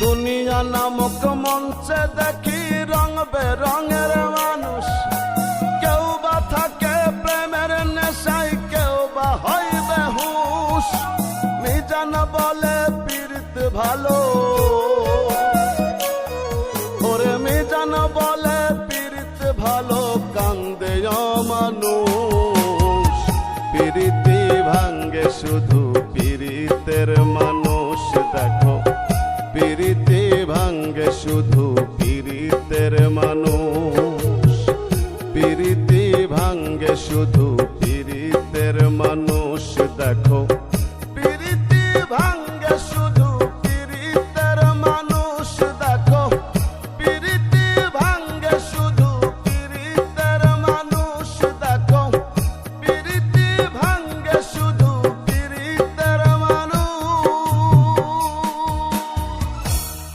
দুনিয়া নামক মঞ্চে দেখি রং বেরঙের মানুষ। কেউ বা থাকে প্রেমের নেশায়, কেউ বা হয় বেহুশ। মিজান বলে পীড়িত ভালো। ওরে মিজান বলে পীড়িত ভালো, কান্দে মানুষ পীড়িতি ভাঙ্গে শুধু পীড়িতের মানুষ। পিরিতে ভাঙ্গে শুধু পীড়িতের মানুষ। পীড়িতে ভাঙ্গে শুধু পীড়িতের মানুষ দেখো